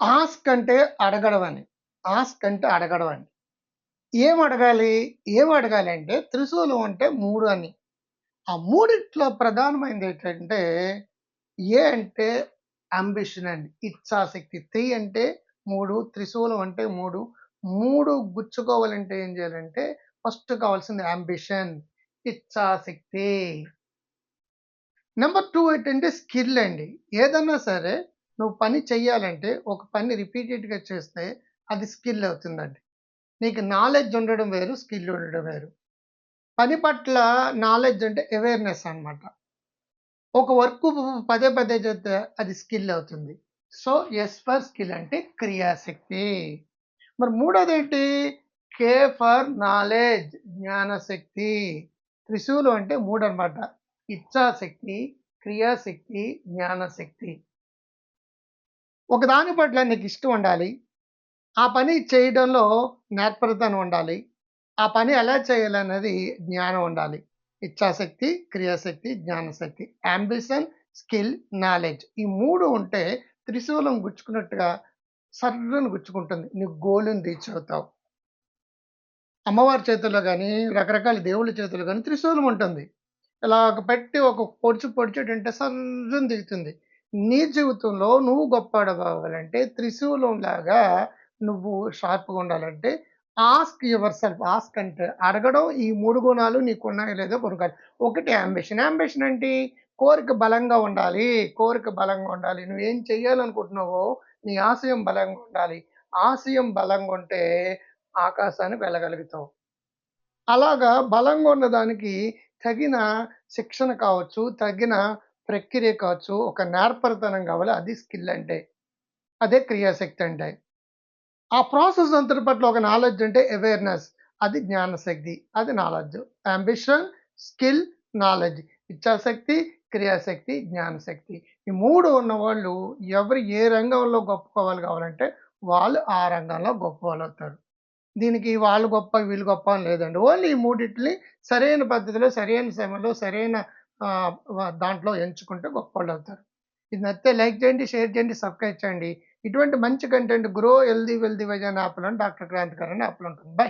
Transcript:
Ask అంటే అడగడం అని. ఆస్క్ అంటే అడగడం అని. ఏం అడగాలి? ఏం అడగాలి అంటే త్రిశూలం అంటే మూడు అని. ఆ మూడిట్లో ప్రధానమైనది ఏంటంటే ఏ అంటే అంబిషన్ అండి. ఇచ్ఛాశక్తి. త్రి అంటే మూడు త్రిశూలం అంటే 3 3 గుచ్చుకోవాలంటే ఏం చేయాలంటే ఫస్ట్ కావాల్సింది అంబిషన్ ఇచ్ఛాశక్తి. నెంబర్ టూ ఏంటంటే స్కిల్ అండి. ఏదన్నా సరే నువ్వు పని చెయ్యాలంటే ఒక పని రిపీటెడ్‌గా చేస్తే అది స్కిల్ అవుతుందండి. నీకు నాలెడ్జ్ ఉండడం వేరు, స్కిల్ ఉండడం వేరు. పని పట్ల నాలెడ్జ్ అంటే అవేర్‌నెస్ అనమాట ఒక వర్క్ పదే పదే చేస్తే అది స్కిల్ అవుతుంది. సో, ఎస్ ఫర్ స్కిల్ అంటే క్రియాశక్తి. మరి మూడోదేంటి? కే ఫర్ నాలెడ్జ్ జ్ఞానశక్తి. త్రిశూలు అంటే మూడు అనమాట ఇచ్ఛాశక్తి, క్రియాశక్తి, జ్ఞానశక్తి. ఒకదాని పట్ల నీకు ఇష్టం ఉండాలి. ఆ పని చేయడంలో నేర్పరితనం ఉండాలి. ఆ పని ఎలా చేయాలన్నది జ్ఞానం ఉండాలి. ఇచ్ఛాశక్తి, క్రియాశక్తి, జ్ఞానశక్తి. Ambition skill, knowledge. ఈ మూడు ఉంటే త్రిశూలం గుచ్చుకున్నట్టుగా సర్రను గుచ్చుకుంటుంది. నువ్వు గోల్‌ని రీచ్ అవుతావు. అమ్మవారి చేతుల్లో కానీ రకరకాల దేవుళ్ళ చేతుల్లో కానీ త్రిశూలం ఉంటుంది. ఇలా ఒక పెట్టి ఒక పొడుచు పొడిచేటంటే సర్రున దిగుతుంది. నీ జీవితంలో నువ్వు గొప్పోడివవ్వాలంటే త్రిశూలంలాగా నువ్వు షార్ప్‌గా ఉండాలంటే ఆస్క్ యువర్ సెల్ఫ్. ఆస్క్ అంటే అడగడం. ఈ మూడు గుణాలు నీకున్నాయో లేదో కొనుక్కోవాలి. ఒకటి అంబిషన్ అంబిషన్ ఏంటి? కోరిక బలంగా ఉండాలి. కోరిక బలంగా ఉండాలి. నువ్వేం చేయాలనుకుంటున్నావో నీ ఆశయం బలంగా ఉండాలి. ఆశయం బలంగా ఉంటే ఆకాశాన్ని వెళ్ళగలుగుతావు. అలాగా బలంగా ఉన్నదానికి తగిన శిక్షణ కావచ్చు, తగిన ప్రక్రియ కావచ్చు, ఒక నేర్పరితనం కావాలి. అది స్కిల్ అంటే. అదే క్రియాశక్తి అంటే. ఆ ప్రాసెస్ అంతటి పట్ల ఒక నాలెడ్జ్ అంటే అవేర్‌నెస్. అది జ్ఞానశక్తి. అది నాలెడ్జ్. Ambition skill, knowledge. ఇచ్ఛాశక్తి, క్రియాశక్తి, జ్ఞానశక్తి. ఈ మూడు ఉన్నవాళ్ళు ఎవరు ఏ రంగంలో గొప్పవాళ్ళు కావాలంటే వాళ్ళు ఆ రంగంలో గొప్పవాళ్ళవుతారు. దీనికి వాళ్ళు గొప్ప, వీళ్ళు గొప్ప అని లేదండి. ఓన్లీ ఈ మూడింటిని సరైన పద్ధతిలో, సరైన సమయంలో, సరైన దాంట్లో ఎంచుకుంటే అవుతారు ఇది నచ్చితే లైక్ చేయండి, షేర్ చేయండి, సబ్స్క్రైబ్ చేయండి. ఇటువంటి మంచి content grow healthy wealthy wise అనే యాప్లో డాక్టర్ క్రాంతికర్ అనే యాప్‌లో ఉంటుంది. బై.